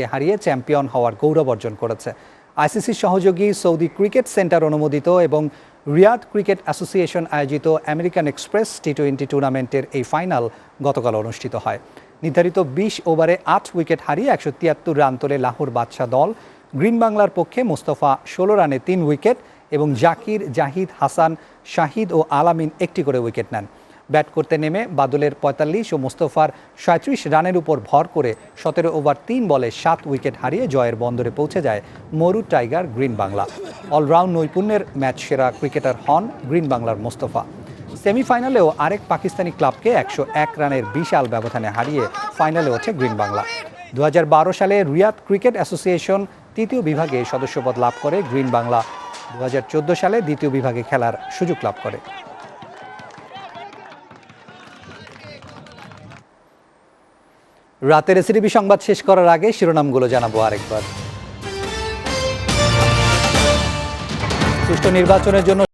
শ্রীলঙ্কাকে হারিয়ে চ্যাম্পিয়ন হওয়ার গৌরব অর্জন করেছে। আইসিসির সহযোগী সৌদি ক্রিকেট সেন্টার অনুমোদিত এবং রিয়াদ ক্রিকেট অ্যাসোসিয়েশন আয়োজিত আমেরিকান এক্সপ্রেস টি টোয়েন্টি টুর্নামেন্টের এই ফাইনাল গতকাল অনুষ্ঠিত হয়। নির্ধারিত বিশ ওভারে আট উইকেট হারিয়ে একশো তিয়াত্তর রান তোলে লাহোর বাদশাহ দল। গ্রিন বাংলার পক্ষে মোস্তফা ষোলো রানে তিন উইকেট এবং জাকির জাহিদ হাসান, শাহিদ ও আলামিন একটি করে উইকেট নেন। ব্যাট করতে নেমে বাদলের পঁয়তাল্লিশ ও মোস্তফার সাঁত্রিশ রানের উপর ভর করে সতেরো ওভার তিন বলে সাত উইকেট হারিয়ে জয়ের বন্দরে পৌঁছে যায় মরু tiger green Bangla. All round নৈপুণ্যের ম্যাচ সেরা ক্রিকেটার হন গ্রিন বাংলার মোস্তফা। সেমিফাইনালেও আরেক পাকিস্তানি ক্লাবকে একশো এক রানের বিশাল ব্যবধানে হারিয়ে ফাইনালে ওঠে গ্রিন বাংলা। দু হাজার বারো সালে রিয়াদ ক্রিকেট অ্যাসোসিয়েশন তৃতীয় বিভাগে সদস্যপদ লাভ করে গ্রিন বাংলা। দু হাজার চোদ্দ সালে দ্বিতীয় বিভাগে খেলার সুযোগ লাভ করে। রাতের এসিডিবি সংবাদ শেষ করার আগে শিরোনামগুলো জানাব আরেকবার। সুষ্ঠু নির্বাচনের জন্য